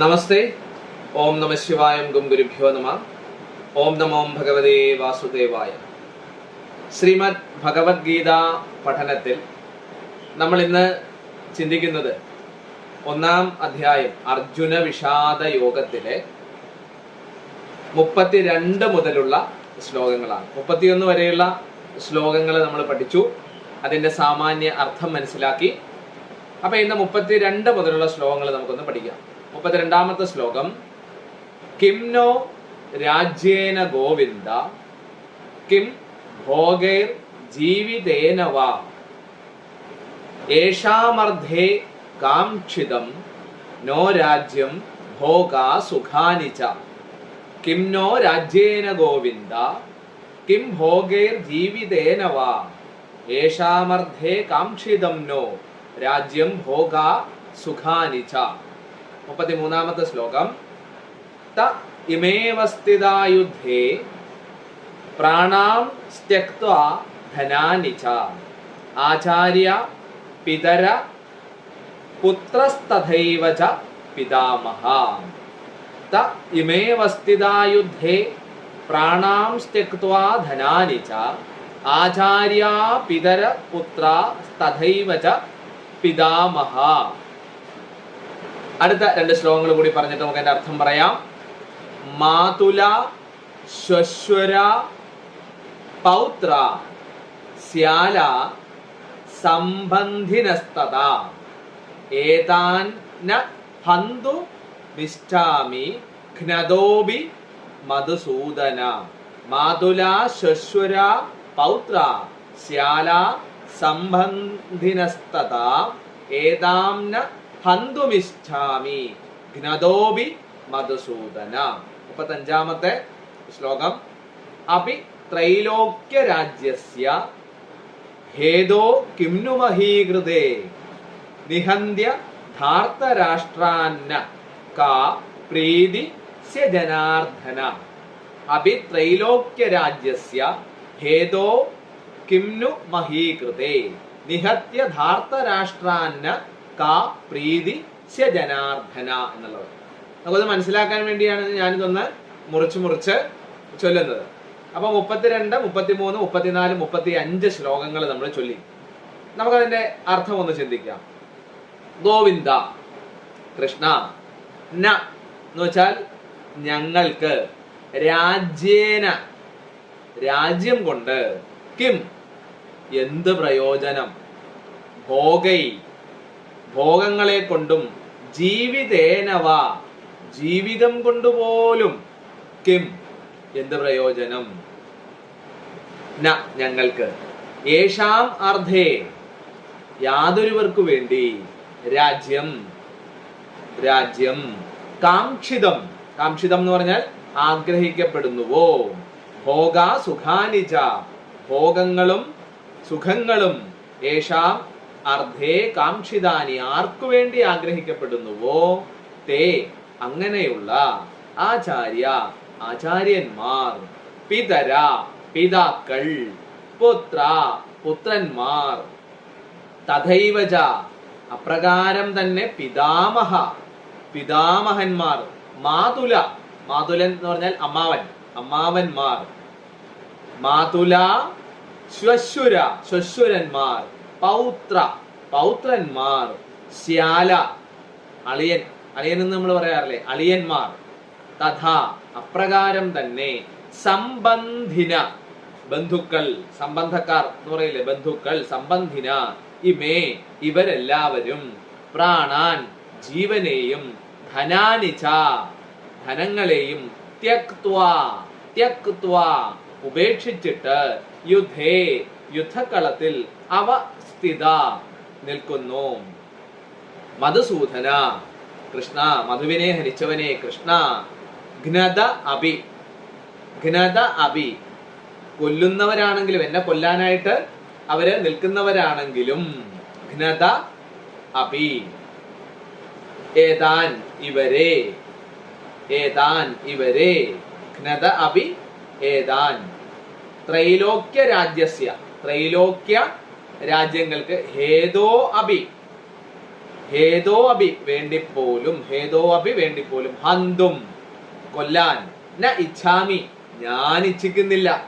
നമസ്തേ. ഓം നമ ശിവായം ഗും ഗുരുഭ്യോ നമ. ഓം നമോ ഭഗവതേ വാസുദേവായ. ശ്രീമദ് ഭഗവത്ഗീത പഠനത്തിൽ നമ്മൾ ഇന്ന് ചിന്തിക്കുന്നത് ഒന്നാം അധ്യായം അർജുന വിഷാദ യോഗത്തിലെ മുപ്പത്തിരണ്ട് മുതലുള്ള ശ്ലോകങ്ങളാണ്. മുപ്പത്തിയൊന്ന് വരെയുള്ള ശ്ലോകങ്ങൾ നമ്മൾ പഠിച്ചു. അതിന്റെ സാമാന്യ അർത്ഥം മനസ്സിലാക്കി. അപ്പൊ ഇന്ന് മുപ്പത്തിരണ്ട് മുതലുള്ള ശ്ലോകങ്ങൾ നമുക്കൊന്ന് പഠിക്കാം. മുപ്പത്തിരണ്ടാമത്തെ ശ്ലോകം. കിംനോ രാജ്യേന ഗോവിന്ദ കിം ഭോഗേർ ജീവിതേന വാ. ഏഷാമർദ്ധേ കാംക്ഷിതം നോ രാജ്യം ഭോഗാ സുഖാനി ച. കിം നോ രാജ്യേന ഗോവിന്ദ കിം ഭോഗേർ ജീവിതേന വാ. ഏഷാമർദ്ധേ കാംക്ഷിതം നോ രാജ്യം ഭോഗാ സുഖാനി മുപ്പത്തിമൂന്നാമത്തെ ശ്ലോകം. ത ഇമേവ സ്ഥിതായുദ്ധേ പ്രാണാം സ്ത്യക്ത ധനാനി ച. ആചാര്യ പിതര പുത്രസ്തഥൈവ ച പിതാമഹ. ത ഇമേവ സ്ഥിതായുദ്ധേ പ്രാണാം സ്ത്യക്ത്വാ ധനാനി ച. ആചാര്യ പിതര പുത്ര തഥൈവ ച പിതാമഹ. അടുത്ത രണ്ട് ശ്ലോകങ്ങൾ കൂടി പറഞ്ഞിട്ട് നമുക്ക് അതിന്റെ അർത്ഥം പറയാം. മാതുല ശ്വശ്വര പൗത്ര സ്യാല സംബന്ധിനസ്തത ഏതാൻ ഹന്തു വിഷ്ടാമി ഘ്നദോബി മധുസൂദന. മാതുല ശ്വശ്വര പൗത്ര ശ്യാല സംബന്ധിനസ്തത ഏതാം ഹന്തുമിഷ്ഠാമി ഘ്നദോബി മധുസൂദന. മുപ്പത്തഞ്ചാമത്തെ ശ്ലോകം. അപി ത്രൈലോക്യ രാജ്യസ്യ ഹേതോ കിംനു മഹീകൃതേ നിഹന്ത്യ ധാർത്തരാഷ്ട്രാന്ന കാ പ്രീതി ജനാർദ്ദന അപി ത്രൈലോക്യ രാജ്യസ്യ ഹേതോ കിംനു മഹീകൃതേ നിഹത്യ ധാർത്തരാഷ്ട്രാന്ന കാ പ്രീതി ജനാർദ്ദന എന്നുള്ളത് നമുക്കത് മനസ്സിലാക്കാൻ വേണ്ടിയാണ് ഞാനിതൊന്ന് മുറിച്ച് മുറിച്ച് ചൊല്ലുന്നത്. അപ്പൊ മുപ്പത്തിരണ്ട് മുപ്പത്തിമൂന്ന് മുപ്പത്തിനാല് മുപ്പത്തി അഞ്ച് ശ്ലോകങ്ങൾ നമ്മൾ ചൊല്ലി. നമുക്കതിന്റെ അർത്ഥം ഒന്ന് ചിന്തിക്കാം. ഗോവിന്ദ കൃഷ്ണ ന എന്ന് വെച്ചാൽ ഞങ്ങൾക്ക് രാജ്യേന രാജ്യം കൊണ്ട് കിം എന്ത് പ്രയോജനം? ഭോഗൈ ഭോഗങ്ങളെ കൊണ്ടും ജീവിതേനവ ജീവിതം കൊണ്ടുപോലും കിം എന്ത് പ്രയോജനം? ന ഞങ്ങൾക്ക് ഏഷാം അർദ്ധേ യാതൊരുവർക്കു വേണ്ടി രാജ്യം രാജ്യം കാംക്ഷിതം. കാംക്ഷിതം എന്ന് പറഞ്ഞാൽ ആഗ്രഹിക്കപ്പെടുന്നുവോ? ഭോഗ സുഖാനിജ ഭോഗങ്ങളും സുഖങ്ങളും യേശാം അർദ്ധേ കാംക്ഷിതാനി ആർക്കു വേണ്ടി ആഗ്രഹിക്കപ്പെടുന്നുവോ? തേ അങ്ങനെയുള്ള ആചാര്യ ആചാര്യന്മാർ പിതര പിതാക്കൾ പുത്ര പുത്രന്മാർ തഥൈവജ അപ്രകാരം തന്നെ പിതാമഹ പിതാമഹന്മാർ മാതുല മാതുലൻ എന്ന് പറഞ്ഞാൽ അമ്മാവൻ അമ്മാവന്മാർ മാതുല ശ്വശുര ശ്വശ്വരന്മാർ പൗത്ര പൗത്രന്മാർ ശ്യാല അളിയൻ. അളിയൻ എന്ന് നമ്മൾ പറയാറില്ലേ? അളിയന്മാർ. തഥാ അപ്രകാരം തന്നെ സംബന്ധിന ബന്ധുക്കൾ സംബന്ധക്കാർ എന്ന് പറയില്ലേ? ബന്ധുക്കൾ സംബന്ധിന ഇമേ ഇവരെല്ലാവരും പ്രാണാൻ ജീവനെയും ധനാനിച്ച ധനങ്ങളെയും ത്യക്ത്വാ ത്യക്ത്വാ ഉപേക്ഷിച്ചിട്ട് യുദ്ധേ യുദ്ധക്കളത്തിൽ അവ സ്ഥിത നിൽക്കുന്നു. മധുസൂദന കൃഷ്ണ മധുവിനെ ഹരിച്ചവനെ കൃഷ്ണ ഘ്നത അഭി ഘ്നത അഭി. കൊല്ലുന്നവരാണെങ്കിലും എന്നെ കൊല്ലാനായിട്ട് അവർ നിൽക്കുന്നവരാണെങ്കിലും ഘ്നത അഭി. ഏതാൻ ഇവരെ ഏതാൻ ഇവരെ ഘ്നത അഭി ഏതാൻ. ത്രൈലോക്യ രാജ്യസ്യ ത്രൈലോക്യ രാജ്യങ്ങൾക്ക് ഹേതോ അഭി ഹേതോ അഭി വേണ്ടിപ്പോലും ഹേതോ അഭി വേണ്ടിപ്പോലും ഹന്തും കൊല്ലാൻ ന ഇച്ഛാമി ഞാൻ ഇച്ഛിക്കുന്നില്ല.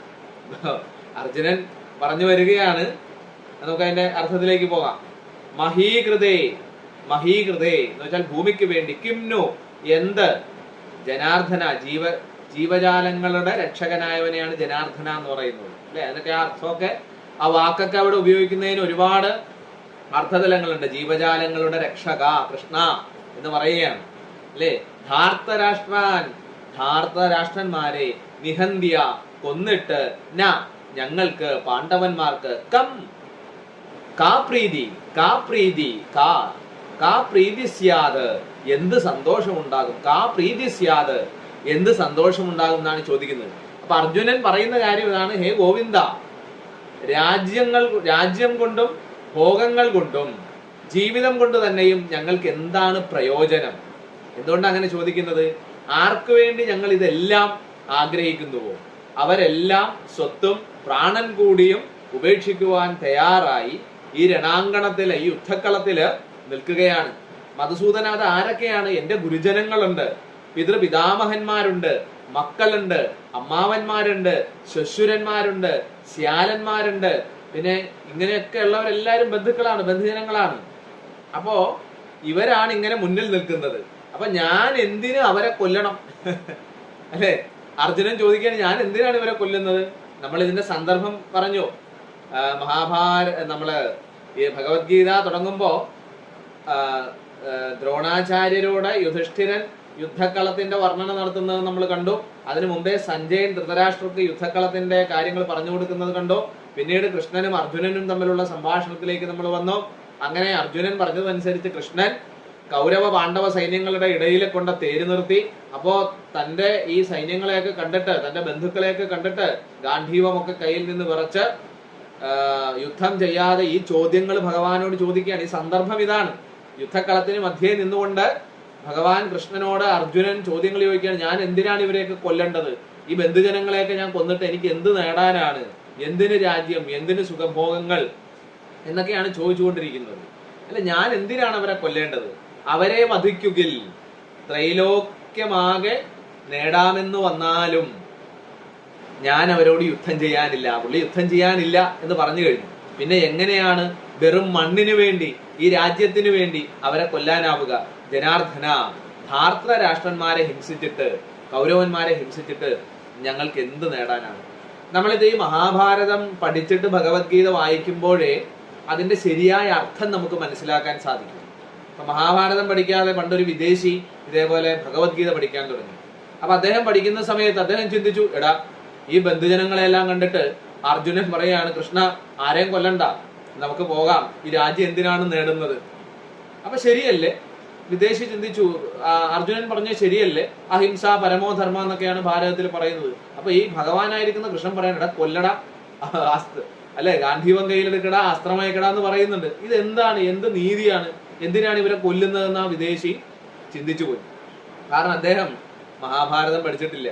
അർജുനൻ പറഞ്ഞു വരികയാണ്. നമുക്ക് അതിന്റെ അർത്ഥത്തിലേക്ക് പോകാം. മഹീകൃതേ മഹീകൃതേ എന്ന് വെച്ചാൽ ഭൂമിക്ക് വേണ്ടി കിംനു എന്ത്? ജനാർദ്ദന ജീവ ജീവജാലങ്ങളുടെ രക്ഷകനായവനെയാണ് ജനാർദ്ദന എന്ന് പറയുന്നത്. അല്ലെ? അതിനൊക്കെ അർത്ഥമൊക്കെ ആ വാക്കൊക്കെ അവിടെ ഉപയോഗിക്കുന്നതിന് ഒരുപാട് അർത്ഥതലങ്ങളുണ്ട്. ജീവജാലങ്ങളുടെ രക്ഷക കൃഷ്ണ എന്ന് പറയുകയാണ്. അല്ലേ? ധാർത്തരാഷ്ട്രാൻ ധാർത്തരാഷ്ട്രന്മാരെ നിഹന്തിയ കൊന്നിട്ട് ന ഞങ്ങൾക്ക് പാണ്ഡവന്മാർക്ക് കം. കാ പ്രീതി കാ പ്രീതി കാ. കാ പ്രീതി സ്യാത് എന്ത് സന്തോഷമുണ്ടാകും? കാ പ്രീതി സ്യാത് എന്ത് സന്തോഷമുണ്ടാകും എന്നാണ് ചോദിക്കുന്നത്. അപ്പൊ അർജുനൻ പറയുന്ന കാര്യം ഇതാണ് ഹേ ഗോവിന്ദ രാജ്യങ്ങൾ രാജ്യം കൊണ്ടും ഭോഗങ്ങൾ കൊണ്ടും ജീവിതം കൊണ്ട് തന്നെയും ഞങ്ങൾക്ക് എന്താണ് പ്രയോജനം? എന്തുകൊണ്ടാണ് അങ്ങനെ ചോദിക്കുന്നത്? ആർക്കു വേണ്ടി ഞങ്ങൾ ഇതെല്ലാം ആഗ്രഹിക്കുന്നുവോ? അവരെല്ലാം സ്വത്തും പ്രാണൻ കൂടിയും ഉപേക്ഷിക്കുവാൻ തയ്യാറായി ഈ രണാങ്കണത്തിൽ ഈ യുദ്ധക്കളത്തിൽ നിൽക്കുകയാണ്. മധുസൂദന അത് ആരൊക്കെയാണ്? എന്റെ ഗുരുജനങ്ങളുണ്ട് പിതൃപിതാമഹന്മാരുണ്ട് മക്കളുണ്ട്. അമ്മാവന്മാരുണ്ട് ശ്വശുരന്മാരുണ്ട് ശ്യാലന്മാരുണ്ട് പിന്നെ ഇങ്ങനെയൊക്കെ ഉള്ളവരെല്ലാരും ബന്ധുക്കളാണ് ബന്ധുജനങ്ങളാണ്. അപ്പോ ഇവരാണ് ഇങ്ങനെ മുന്നിൽ നിൽക്കുന്നത്. അപ്പൊ ഞാൻ എന്തിന് അവരെ കൊല്ലണം? അല്ലെ? അർജുനൻ ചോദിക്കുകയാണ് ഞാൻ എന്തിനാണ് ഇവരെ കൊല്ലുന്നത്? നമ്മൾ ഇതിന്റെ സന്ദർഭം പറഞ്ഞു. മഹാഭാര നമ്മൾ ഈ ഭഗവത്ഗീത തുടങ്ങുമ്പോ ദ്രോണാചാര്യരോട് യുധിഷ്ഠിരൻ യുദ്ധക്കളത്തിന്റെ വർണന നടത്തുന്നത് നമ്മൾ കണ്ടു. അതിനു മുമ്പേ സഞ്ജയൻ ധൃതരാഷ്ട്രക്ക് യുദ്ധക്കളത്തിന്റെ കാര്യങ്ങൾ പറഞ്ഞു കൊടുക്കുന്നത് കണ്ടു. പിന്നീട് കൃഷ്ണനും അർജുനനും തമ്മിലുള്ള സംഭാഷണത്തിലേക്ക് നമ്മൾ വന്നു. അങ്ങനെ അർജുനൻ പറഞ്ഞതനുസരിച്ച് കൃഷ്ണൻ കൗരവ പാണ്ഡവ സൈന്യങ്ങളുടെ ഇടയിൽ കൊണ്ട തേര് നിർത്തി. അപ്പോ തന്റെ ഈ സൈന്യങ്ങളെയൊക്കെ കണ്ടിട്ട് തന്റെ ബന്ധുക്കളെയൊക്കെ കണ്ടിട്ട് ഗാന്ധീവമൊക്കെ കയ്യിൽ നിന്ന് വിറച്ച് യുദ്ധം ചെയ്യാതെ ഈ ചോദ്യങ്ങൾ ഭഗവാനോട് ചോദിക്കുകയാണ്. ഈ സന്ദർഭം ഇതാണ്. യുദ്ധക്കളത്തിന് മധ്യേ നിന്നുകൊണ്ട് ഭഗവാൻ കൃഷ്ണനോട് അർജുനൻ ചോദ്യങ്ങൾ ചോദിക്കുകയാണ് ഞാൻ എന്തിനാണ് ഇവരെയൊക്കെ കൊല്ലേണ്ടത്? ഈ ബന്ധുജനങ്ങളെയൊക്കെ ഞാൻ കൊന്നിട്ട് എനിക്ക് എന്ത് നേടാനാണ്? എന്തിന് രാജ്യം? എന്തിന് സുഖഭോഗങ്ങൾ? എന്നൊക്കെയാണ് ചോദിച്ചുകൊണ്ടിരിക്കുന്നത്. അല്ല ഞാൻ എന്തിനാണ് അവരെ കൊല്ലേണ്ടത്? അവരെ വധിക്കുകിൽ ത്രൈലോക്യമാകെ നേടാമെന്ന് വന്നാലും ഞാൻ അവരോട് യുദ്ധം ചെയ്യാനില്ല. പുള്ളി യുദ്ധം ചെയ്യാനില്ല എന്ന് പറഞ്ഞു കഴിഞ്ഞു. പിന്നെ എങ്ങനെയാണ് വെറും മണ്ണിനു വേണ്ടി ഈ രാജ്യത്തിന് വേണ്ടി അവരെ കൊല്ലാനാവുക? ജനാർദ്ദന. ഭാരത രാഷ്ട്രന്മാരെ ഹിംസിച്ചിട്ട് കൗരവന്മാരെ ഹിംസിച്ചിട്ട് ഞങ്ങൾക്ക് എന്ത് നേടാനാണ്? നമ്മളിത് ഈ മഹാഭാരതം പഠിച്ചിട്ട് ഭഗവത്ഗീത വായിക്കുമ്പോഴേ അതിന്റെ ശരിയായ അർത്ഥം നമുക്ക് മനസ്സിലാക്കാൻ സാധിക്കും. അപ്പൊ മഹാഭാരതം പഠിക്കാതെ പണ്ടൊരു വിദേശി ഇതേപോലെ ഭഗവത്ഗീത പഠിക്കാൻ തുടങ്ങി. അപ്പൊ അദ്ദേഹം പഠിക്കുന്ന സമയത്ത് അദ്ദേഹം ചിന്തിച്ചു എടാ ഈ ബന്ധുജനങ്ങളെല്ലാം കണ്ടിട്ട് അർജുനൻ പറയാണ് കൃഷ്ണ ആരെയും കൊല്ലണ്ട. നമുക്ക് പോകാം. ഈ രാജ്യം എന്തിനാണ് നേടുന്നത്? അപ്പൊ ശരിയല്ലേ? വിദേശി ചിന്തിച്ചു അർജുനൻ പറഞ്ഞ ശരിയല്ലേ? അഹിംസ പരമോധർമ്മ എന്നൊക്കെയാണ് ഭാരതത്തിൽ പറയുന്നത്. അപ്പൊ ഈ ഭഗവാനായിരിക്കുന്ന കൃഷ്ണൻ പറയണ്ട കൊല്ലട അല്ലെ? ഗാന്ധിവം കയ്യിലെടുക്കട അസ്ത്രമയക്കടാ എന്ന് പറയുന്നുണ്ട്. ഇത് എന്താണ്? എന്ത് നീതിയാണ്? എന്തിനാണ് ഇവരെ കൊല്ലുന്നതെന്ന് ആ വിദേശി ചിന്തിച്ചു പോയി. കാരണം അദ്ദേഹം മഹാഭാരതം പഠിച്ചിട്ടില്ല.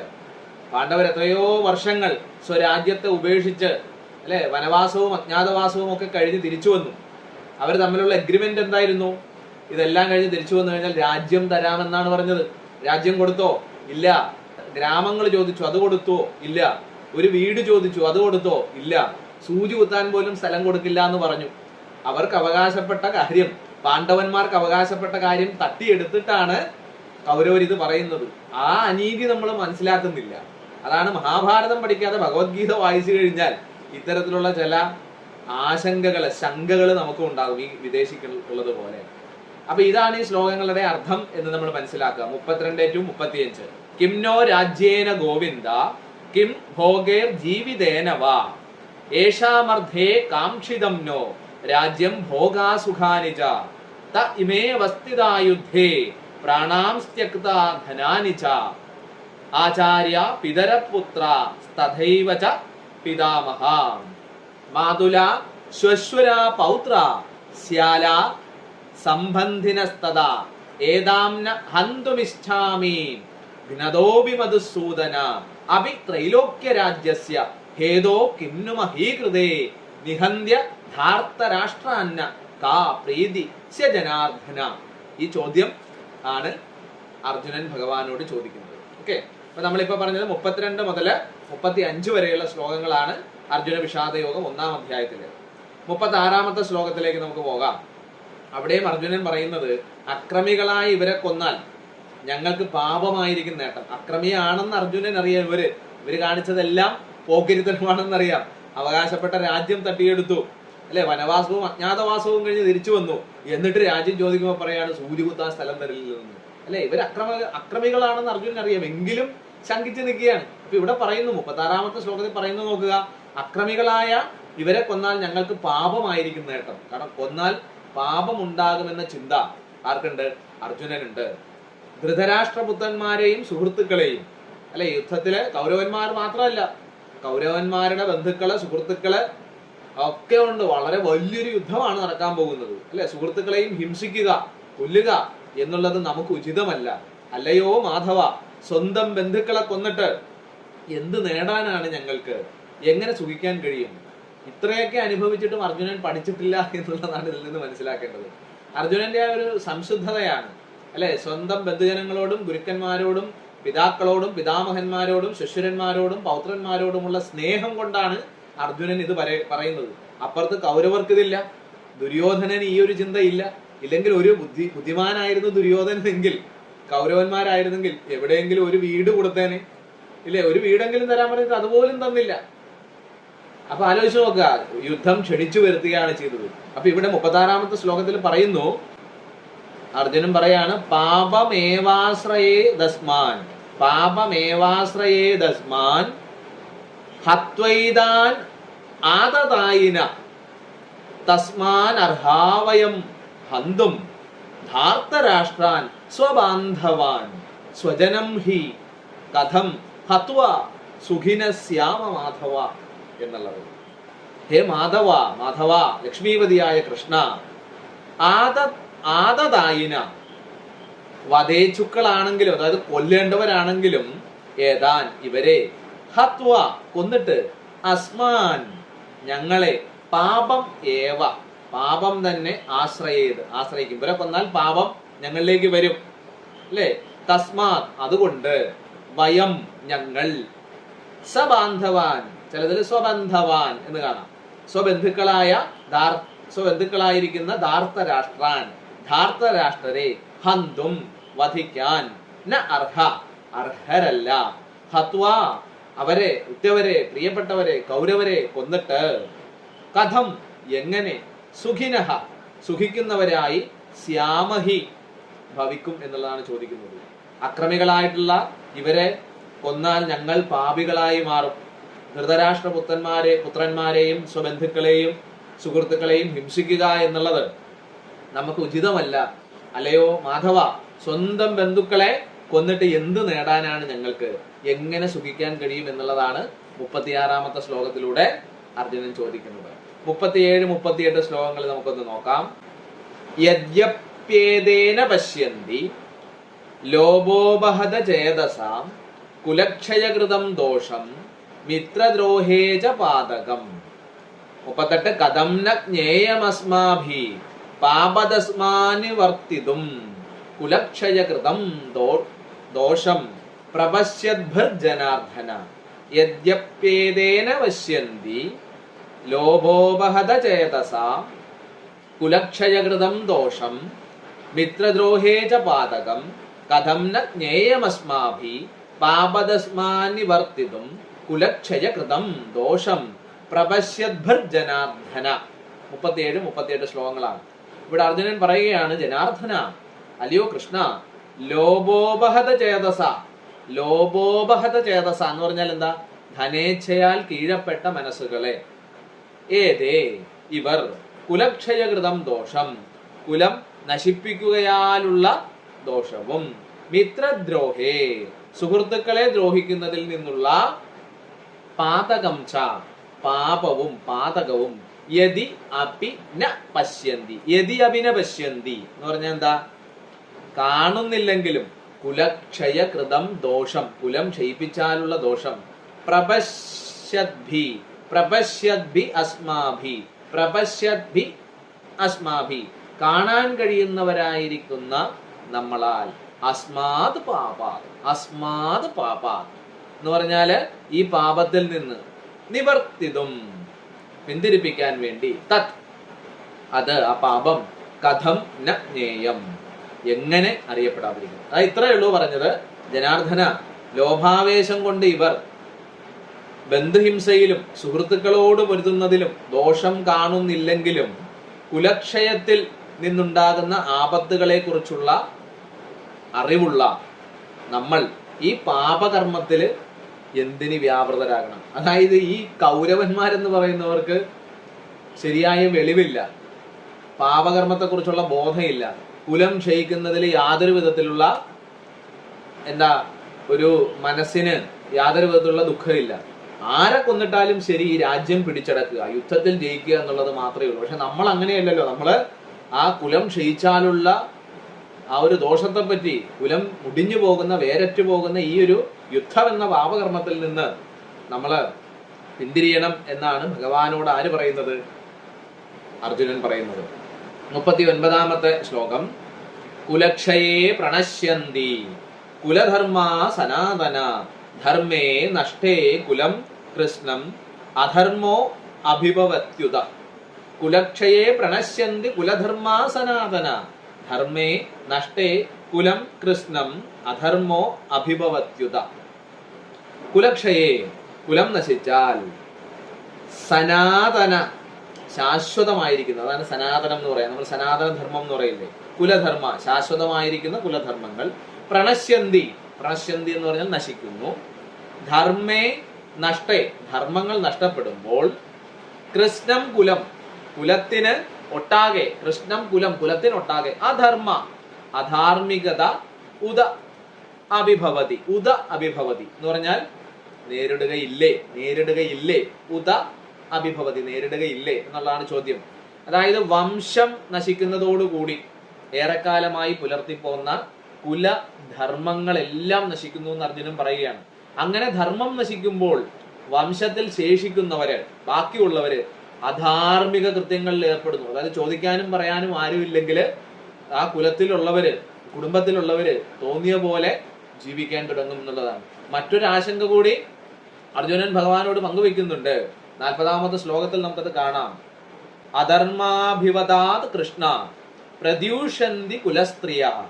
പാണ്ഡവർ എത്രയോ വർഷങ്ങൾ സ്വരാജ്യത്തെ ഉപേക്ഷിച്ച് അല്ലെ? വനവാസവും അജ്ഞാതവാസവും ഒക്കെ കഴിഞ്ഞ് തിരിച്ചു വന്നു. അവർ തമ്മിലുള്ള എഗ്രിമെന്റ് എന്തായിരുന്നു? ഇതെല്ലാം കഴിഞ്ഞ് തിരിച്ചു വന്നു കഴിഞ്ഞാൽ രാജ്യം തരാമെന്നാണ് പറഞ്ഞത്. രാജ്യം കൊടുത്തോ? ഇല്ല. ഗ്രാമങ്ങൾ ചോദിച്ചു അത് കൊടുത്തോ? ഇല്ല. ഒരു വീട് ചോദിച്ചു അത് കൊടുത്തോ? ഇല്ല. സൂചി കുത്താൻ പോലും സ്ഥലം കൊടുക്കില്ല എന്ന് പറഞ്ഞു. അവർക്ക് അവകാശപ്പെട്ട കാര്യം പാണ്ഡവന്മാർക്ക് അവകാശപ്പെട്ട കാര്യം തട്ടിയെടുത്തിട്ടാണ് കൗരവർ ഇത് പറയുന്നത്. ആ അനീതി നമ്മൾ മനസ്സിലാക്കുന്നില്ല. അതാണ് മഹാഭാരതം പഠിക്കാതെ ഭഗവത്ഗീത വായിച്ചു കഴിഞ്ഞാൽ ഇത്തരത്തിലുള്ള ചില ആശങ്കകൾ ശങ്കകൾ നമുക്ക് ഉണ്ടാകും ഈ വിദേശിക്കുള്ളത് പോലെ. അപ്പൊ ഇതാണ് ഈ ശ്ലോകങ്ങളുടെ അർത്ഥം എന്ന് നമ്മൾ മനസ്സിലാക്കുക. മുപ്പത്തിരണ്ട് ടു മുപ്പത്തിയഞ്ച്. കിംനോ രാജ്യേന ഗോവിന്ദ കിം ഭോഗേർ ജീവിതേന വാ. ഏഷാമർദ്ധേ കാംക്ഷിതം നോ രാജ്യം ഭോഗാസുഖാനിച ത ഇമേ വസ്തിതായുദ്ധേ പ്രാണാം സ്ത്യക്ത ധനാനി ആചാര്യ പിതരപുത്ര തഥൈവ ച പിതാമഹ. മാതുല ശ്വശ്വര പൗത്ര സ്യാല സംബന്ധിനസ്തത ഏതാംന ഹന്തുമിച്ഛാമി ഘ്നതോപി മധുസൂദന അഭി ത്രൈലോക്യ രാജ്യസ്യ ഹേതോ കിന്നു മഹീകൃതേ നിഹന്യ ധാർത്തരാഷ്ട്രാന്ന കാ പ്രീതി ജനാർദ്ദന ഈ ചോദ്യം ആണ് അർജുനൻ ഭഗവാനോട് ചോദിക്കുന്നത്. ഓക്കെ? അപ്പൊ നമ്മളിപ്പോ പറഞ്ഞത് മുപ്പത്തിരണ്ട് മുതൽ മുപ്പത്തി അഞ്ച് വരെയുള്ള ശ്ലോകങ്ങളാണ് അർജുന വിഷാദയോഗം ഒന്നാം അധ്യായത്തിലെ. മുപ്പത്തി ആറാമത്തെ ശ്ലോകത്തിലേക്ക് നമുക്ക് പോകാം. അവിടെയും അർജുനൻ പറയുന്നത് അക്രമികളായ ഇവരെ കൊന്നാൽ ഞങ്ങൾക്ക് പാപമായിരിക്കും നേട്ടം. അക്രമിയാണെന്ന് അർജുനൻ അറിയാം ഇവർ. ഇവർ കാണിച്ചതെല്ലാം പോക്കിരിത്തരമാണെന്നറിയാം. അവകാശപ്പെട്ട രാജ്യം തട്ടിയെടുത്തു. അല്ലെ? വനവാസവും അജ്ഞാതവാസവും കഴിഞ്ഞ് തിരിച്ചു വന്നു. എന്നിട്ട് രാജ്യം ചോദിക്കുമ്പോൾ പറയാണ് സൂര്യകുത്താൻ സ്ഥലം തരില്ലെന്ന് അല്ലെ? ഇവർ അക്രമ അക്രമികളാണെന്ന് അർജുനൻ അറിയാം. എങ്കിലും ശങ്കിച്ചു നിൽക്കുകയാണ്. അപ്പൊ ഇവിടെ പറയുന്നു മുപ്പത്തി ആറാമത്തെ ശ്ലോകത്തിൽ പറയുന്നു നോക്കുക അക്രമികളായ ഇവരെ കൊന്നാൽ ഞങ്ങൾക്ക് പാപമായിരിക്കും നേട്ടം. കാരണം കൊന്നാൽ പാപമുണ്ടാകുമെന്ന ചിന്ത ആർക്കുണ്ട്? അർജുനനുണ്ട്. ധൃതരാഷ്ട്രപുത്രന്മാരെയും സുഹൃത്തുക്കളെയും. അല്ലെ യുദ്ധത്തിൽ കൗരവന്മാർ മാത്രമല്ല കൗരവന്മാരുടെ ബന്ധുക്കൾ സുഹൃത്തുക്കൾ ഒക്കെ ഉണ്ട്. വളരെ വലിയൊരു യുദ്ധമാണ് നടക്കാൻ പോകുന്നത്. അല്ലെ സുഹൃത്തുക്കളെയും ഹിംസിക്കുക കൊല്ലുക എന്നുള്ളത് നമുക്ക് ഉചിതമല്ല. അല്ലയോ മാധവ സ്വന്തം ബന്ധുക്കളെ കൊന്നിട്ട് എന്ത് നേടാനാണ് ഞങ്ങൾക്ക്? എങ്ങനെ സുഖിക്കാൻ കഴിയും? ഇത്രയൊക്കെ അനുഭവിച്ചിട്ടും അർജുനൻ പഠിച്ചിട്ടില്ല എന്നുള്ളതാണ് ഇതിൽ നിന്ന് മനസ്സിലാക്കേണ്ടത്. അർജുനന്റെ ആ ഒരു സംശുദ്ധതയാണ് അല്ലെ? സ്വന്തം ബന്ധുജനങ്ങളോടും ഗുരുക്കന്മാരോടും പിതാക്കളോടും പിതാമഹന്മാരോടും ശിശുരന്മാരോടും പൗത്രന്മാരോടുമുള്ള സ്നേഹം കൊണ്ടാണ് അർജുനൻ ഇത് പറയ- പറയുന്നത്. അപ്പുറത്ത് കൗരവർക്ക് ഇതില്ല ദുര്യോധനന് ഈ ഒരു ചിന്തയില്ല ഇല്ലെങ്കിൽ ഒരു ബുദ്ധി ബുദ്ധിമാനായിരുന്നു ദുര്യോധനെങ്കിൽ കൗരവന്മാരായിരുന്നെങ്കിൽ എവിടെയെങ്കിലും ഒരു വീട് കൊടുത്തേനെ. ഇല്ലേ? ഒരു വീടെങ്കിലും തരാൻ പറഞ്ഞിട്ട് അതുപോലും തന്നില്ല. അപ്പൊ ആലോചിച്ച് നോക്കുക. യുദ്ധം ക്ഷണിച്ചു വരുത്തുകയാണ് ചെയ്തത്. അപ്പൊ ഇവിടെ മുപ്പത്താറാമത്തെ ശ്ലോകത്തിൽ പറയുന്നു. അർജുനൻ പറയാണ് പാപമേവാശ്രയേ ദസ്മാൻ പാപമേവാശ്രയേ ദസ്മാൻ ഹത്വൈതാൻ ആതതായിന തസ്മാൻ അർഹാവയം ഹന്തും ധാർത്തരാഷ്ട്രാൻ സ്വബാന്ധവാൻ സ്വജനം ഹി കഥം ഹത്വ സുഖിന ശ്യാമ മാധവ എന്നുള്ളത്. ഹേ മാധവ മാധവ ലക്ഷ്മീപതിയായ കൃഷ്ണ ആദ ആദതായിന വധേച്ചുക്കളാണെങ്കിലും അതായത് കൊല്ലേണ്ടവരാണെങ്കിലും ഏതാൻ ഇവരെ ഹത്വ കൊന്നിട്ട് അസ്മാൻ ഞങ്ങളെ പാപം ഏവ. പാപം തന്നെ ആശ്രയത് ആശ്രയിക്കും. ഇവരെ കൊന്നാൽ പാപം ഞങ്ങളിലേക്ക് വരും. അല്ലേ? തസ്മാത് അതുകൊണ്ട് വയം ഞങ്ങൾ സബാന്ധവാൻ. ചിലതിൽ സ്വബന്ധവാൻ എന്ന് കാണാം. സ്വബന്ധുക്കളായ ധാർ- സ്വബന്ധുക്കളായിരിക്കുന്ന ധാർത്തരാഷ്ട്രാൻ. ധാർത്തരാഷ്ട്രരെ ഹന്തും വധിക്കാൻ. ന അർഹ അർഹരല്ല. ഹത്വ അവരെ ഉറ്റവരെ പ്രിയപ്പെട്ടവരെ കൗരവരെ കൊന്നിട്ട്. കഥം എങ്ങനെ? സുഖിനഹ സുഖിക്കുന്നവരായി ശ്യാമഹി ഭവിക്കും എന്നുള്ളതാണ് ചോദിക്കുന്നത്. അക്രമികളായിട്ടുള്ള ഇവരെ കൊന്നാൽ ഞങ്ങൾ പാപികളായി മാറും. ധൃതരാഷ്ട്ര പുത്രന്മാരെ പുത്രന്മാരെയും സ്വബന്ധുക്കളെയും സുഹൃത്തുക്കളെയും ഹിംസിക്കുക എന്നുള്ളത് നമുക്ക് ഉചിതമല്ല. അല്ലയോ മാധവ സ്വന്തം ബന്ധുക്കളെ കൊന്നിട്ട് എന്ത് നേടാനാണ് ഞങ്ങൾക്ക്? എങ്ങനെ സുഖിക്കാൻ കഴിയും എന്നുള്ളതാണ് മുപ്പത്തിയാറാമത്തെ ശ്ലോകത്തിലൂടെ അർജുനൻ ചോദിക്കുന്നത്. മുപ്പത്തിയേഴ് മുപ്പത്തിയെട്ട് ശ്ലോകങ്ങൾ നമുക്കൊന്ന് നോക്കാം. യദ്യപ്യേതേന പശ്യന്തി ലോപോപഹത ചേതസാം കുലക്ഷയകൃതം ദോഷം മിത്രദ്രോഹേ ച പാതകം. മുപ്പത്തെട്ട് കഥം ജ്ഞേയമസ്മാഭി പാപതസ്മാനിവർത്തിതും കുലക്ഷയകൃതം ദോ- ദോഷം പ്രപശ്യദ്ഭർജനാർദ്ദന യദ്യപ്യേതേന പശ്യന്തി ലോഭോപഹത ചേതസാ കുലക്ഷയകൃതം ദോഷം മിത്രദ്രോഹേ ച പാതകം കഥം ന ജ്ഞേയമസ്മാഭി പാപതസ്മാനിവർത്തിതും കുലക്ഷയകൃതം ദോഷം പ്രപശ്യദ്ഭർജനാർദ്ധന മുപ്പത്തിയേഴ് മുപ്പത്തിയെട്ട് ശ്ലോകങ്ങളാണ്. ഇവിടെ അർജുനൻ പറയുകയാണ് ജനാർദ്ദന അല്ലയോ കൃഷ്ണ ലോപോപഹത ചേതസ ലോപോപഹത ചേതസ എന്ന് പറഞ്ഞാൽ എന്താ? ധനേച്ഛയാൽ കീഴപ്പെട്ട മനസ്സുകളെ. ഏതേ? ഇവർ കുലക്ഷയകൃതം ദോഷം. കുലം നശിപ്പിക്കുകയാലുള്ള ദോഷവും. മിത്രദ്രോഹേ. സുഹൃത്തുക്കളെ ദ്രോഹിക്കുന്നതിൽ നിന്നുള്ള പാതകം ച പാപവും പാതകവും യതി അപി ന പശ്യന്തി. യതി അഭിന പശ്യന്തി എന്ന് പറഞ്ഞാൽ എന്താ? കാണുന്നില്ലെങ്കിലും കുലക്ഷയകൃതം ദോഷം. കുലം ക്ഷയിപ്പിച്ചാലുള്ള ദോഷം. പ്രപശ്യദ്ഭി പ്രപശ്യദ്ഭി അസ്മാഭി പ്രപശ്യദ്ഭി അസ്മാഭി. കാണാൻ കഴിയുന്നവരായിരിക്കുന്ന നമ്മളാൽ അസ്മാത് പാപാ അസ്മാത് പാപാത്. എന്ന് പറഞ്ഞാൽ ഈ പാപത്തിൽ നിന്ന് നിവർത്തിതും പിന്തിരിപ്പിക്കാൻ വേണ്ടി. തത്. അത് ആ പാപം കഥം ന ജ്ഞേയം എങ്ങനെ അറിയപ്പെടാതിരിക്കും അത് ഇത്രയേ ഉള്ളൂ പറഞ്ഞത്. ജനാർദ്ദന ലോഭാവേശം കൊണ്ട് ഇവർ ബന്ധുഹിംസയിലും സുഹൃത്തുക്കളോട് പൊരുതുന്നതിലും ദോഷം കാണുന്നില്ലെങ്കിലും കുലക്ഷയത്തിൽ നിന്നുണ്ടാകുന്ന ആപത്തുകളെ കുറിച്ചുള്ള അറിവുള്ള നമ്മൾ ഈ പാപകർമ്മത്തിൽ എന്തിന് വ്യാപൃതരാകണം? അതായത് ഈ കൗരവന്മാരെന്ന് പറയുന്നവർക്ക് ശരിയായ വെളിവില്ല. പാപകർമ്മത്തെക്കുറിച്ചുള്ള ബോധമില്ല കുലം ക്ഷയിക്കുന്നതിൽ യാതൊരു വിധത്തിലുള്ള എന്താ ഒരു മനസ്സിന് യാതൊരു വിധത്തിലുള്ള ദുഃഖമില്ല. ആരെ കൊന്നിട്ടാലും ശരി ഈ രാജ്യം പിടിച്ചടക്കുക യുദ്ധത്തിൽ ജയിക്കുക എന്നുള്ളത് മാത്രമേ ഉള്ളൂ. പക്ഷെ നമ്മൾ അങ്ങനെയല്ലല്ലോ. നമ്മൾ ആ കുലം ക്ഷയിച്ചാലുള്ള ആ ഒരു ദോഷത്തെ പറ്റി കുലം മുടിഞ്ഞു പോകുന്ന വേരറ്റു പോകുന്ന ഈ ഒരു യുദ്ധം എന്ന പാപകർമ്മത്തിൽ നിന്ന് നമ്മൾ പിന്തിരിയണം എന്നാണ് ഭഗവാനോട് ആര് പറയുന്നത്? അർജുനൻ പറയുന്നത്. മുപ്പത്തി ഒൻപതാമത്തെ ശ്ലോകം. കുലക്ഷയേ പ്രണശ്യന്തി. കുലധർമ്മ സനാതന. ധർമ്മേ നഷ്ടേ കുലം കൃഷ്ണം. അധർമ്മോ അഭിഭവത്യുത. കുലക്ഷയെ പ്രണശ്യന്തി കുലധർമ്മ സനാതന. ധർമ്മേ നഷ്ടേ കുലം കൃഷ്ണം അധർമ്മോ അഭിഭവത്യുത. കുലക്ഷയേ കുലം നശിച്ചാൽ സനാതന ശാശ്വതമായിരിക്കുന്ന അതാണ് സനാതനം എന്ന് പറയാം നമ്മൾ സനാതന ധർമ്മം എന്ന് പറയില്ലേ? കുലധർമ്മ ശാശ്വതമായിരിക്കുന്ന കുലധർമ്മങ്ങൾ പ്രണശ്യന്തി പ്രണശ്യന്തി എന്ന് പറഞ്ഞാൽ നശിക്കുന്നു. ധർമ്മേ നഷ്ടേ ധർമ്മങ്ങൾ നഷ്ടപ്പെടുമ്പോൾ കൃഷ്ണം കുലം കുലത്തിന് ഒട്ടാകെ കൃഷ്ണം കുലം കുലത്തിനൊട്ടാകെ അധർമ്മ അധാർമികത ഉദ അഭിഭവതി ഉദ അഭിഭവതി. എന്ന് പറഞ്ഞാൽ നേരിടുകയില്ലേ നേരിടുകയില്ലേ ഉദ അഭിഭവതി നേരിടുകയില്ലേ എന്നുള്ളതാണ് ചോദ്യം. അതായത് വംശം നശിക്കുന്നതോടുകൂടി ഏറെക്കാലമായി പുലർത്തിപ്പോന്ന കുലധർമ്മങ്ങളെല്ലാം നശിക്കുന്നു എന്ന് അർജുനൻ പറയുകയാണ്. അങ്ങനെ ധർമ്മം നശിക്കുമ്പോൾ വംശത്തിൽ ശേഷിക്കുന്നവര് ബാക്കിയുള്ളവര് അധാർമിക കൃത്യങ്ങളിൽ ഏർപ്പെടുന്നു. അതായത് ചോദിക്കാനും പറയാനും ആരുമില്ലെങ്കിൽ ആ കുലത്തിലുള്ളവര് കുടുംബത്തിലുള്ളവര് തോന്നിയ പോലെ ജീവിക്കാൻ തുടങ്ങും എന്നുള്ളതാണ്. മറ്റൊരു ആശങ്ക കൂടി അർജുനൻ ഭഗവാനോട് പങ്കുവെക്കുന്നുണ്ട് നാൽപ്പതാമത്തെ ശ്ലോകത്തിൽ നമുക്കത് കാണാം. അധർമാഭിവതാത് കൃഷ്ണ പ്രദ്യൂഷന്തി കുലസ്ത്രീയ.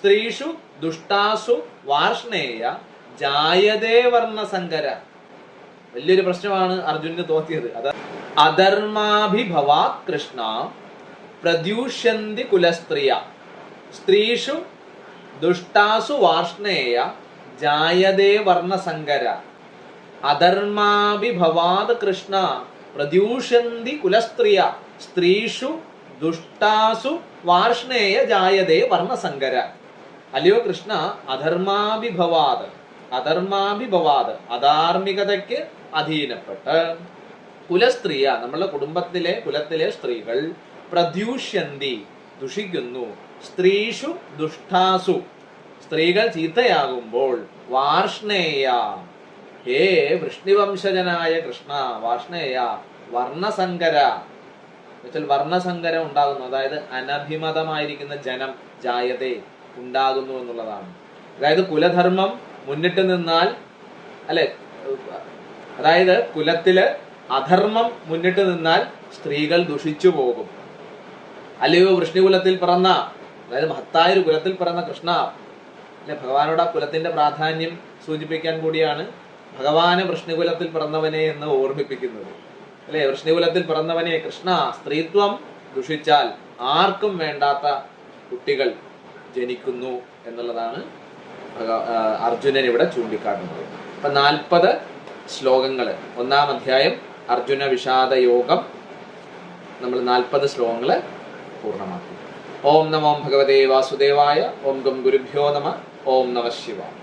സ്ത്രീഷു ദുഷ്ടാസു വാർഷ്ണേയ ജായതേ വർണസങ്കര വലിയൊരു പ്രശ്നമാണ് അർജുനന് തോന്നിയത്. അത് അധർമാഭിഭവാ കൃഷ്ണ പ്രദ്യൂഷ്യന്തി കുലസ്ത്രീയ സ്ത്രീഷു ദുഷ്ടാസു വാർഷ്ണേയ ജായതേ വർണസങ്കര അധർമാഭിഭവാത് കൃഷ്ണ പ്രദ്യൂഷന്തി കുലസ്ത്രീയ സ്ത്രീഷു ദുഷ്ടാസു വാർഷ്ണേയ ജായതേ വർണസങ്കര അല്ലയോ കൃഷ്ണ അധർമാഭിഭവാത് അധർമാഭിഭവാത് അധാർമികതയ്ക്ക് അധീനപ്പെട്ട്. കുലസ്ത്രീയ നമ്മളുടെ കുടുംബത്തിലെ കുലത്തിലെ സ്ത്രീകൾ പ്രദ്യൂഷ്യന്തി ദുഷിക്കുന്നു. സ്ത്രീഷു ദുഷ്ടാസു. സ്ത്രീകൾ ചീത്തയാകുമ്പോൾ വാർഷ്ണേയ. ഹേ വൃഷ്ണിവംശജനായ കൃഷ്ണ വാർഷ്ണേയ. വർണസങ്കര. എന്നുവെച്ചാൽ വർണസങ്കരം ഉണ്ടാകുന്നു. അതായത് അനഭിമതമായിരിക്കുന്ന ജനം ജായതേ ഉണ്ടാകുന്നു എന്നുള്ളതാണ്. അതായത് കുലധർമ്മം മുന്നിട്ട് നിന്നാൽ അല്ലെ? അതായത് കുലത്തിൽ അധർമ്മം മുന്നിട്ട് നിന്നാൽ സ്ത്രീകൾ ദുഷിച്ചു പോകും. അല്ലയോ വൃഷ്ണികുലത്തിൽ പിറന്ന അതായത് മഹത്തായ ഒരു കുലത്തിൽ പിറന്ന കൃഷ്ണ അല്ലെ ഭഗവാനോട് ആ കുലത്തിന്റെ പ്രാധാന്യം സൂചിപ്പിക്കാൻ കൂടിയാണ് ഭഗവാന് വൃഷ്ണികുലത്തിൽ പിറന്നവനെ എന്ന് ഓർമ്മിപ്പിക്കുന്നത്. അല്ലെ വൃഷ്ണികുലത്തിൽ പിറന്നവനെ കൃഷ്ണ സ്ത്രീത്വം ദുഷിച്ചാൽ ആർക്കും വേണ്ടാത്ത കുട്ടികൾ ജനിക്കുന്നു എന്നുള്ളതാണ് അർജുനൻ ഇവിടെ ചൂണ്ടിക്കാട്ടുന്നത്. അപ്പൊ നാൽപ്പത് ശ്ലോകങ്ങൾ. ഒന്നാം അധ്യായം അർജുന വിഷാദ യോഗം നമ്മൾ നാൽപ്പത് ശ്ലോകങ്ങൾ പൂർണമാക്കി. ഓം നമോ ഭഗവതേ വാസുദേവായ ഓം ഗം ഗുരുഭ്യോ നമ ഓം നമ ശിവായ.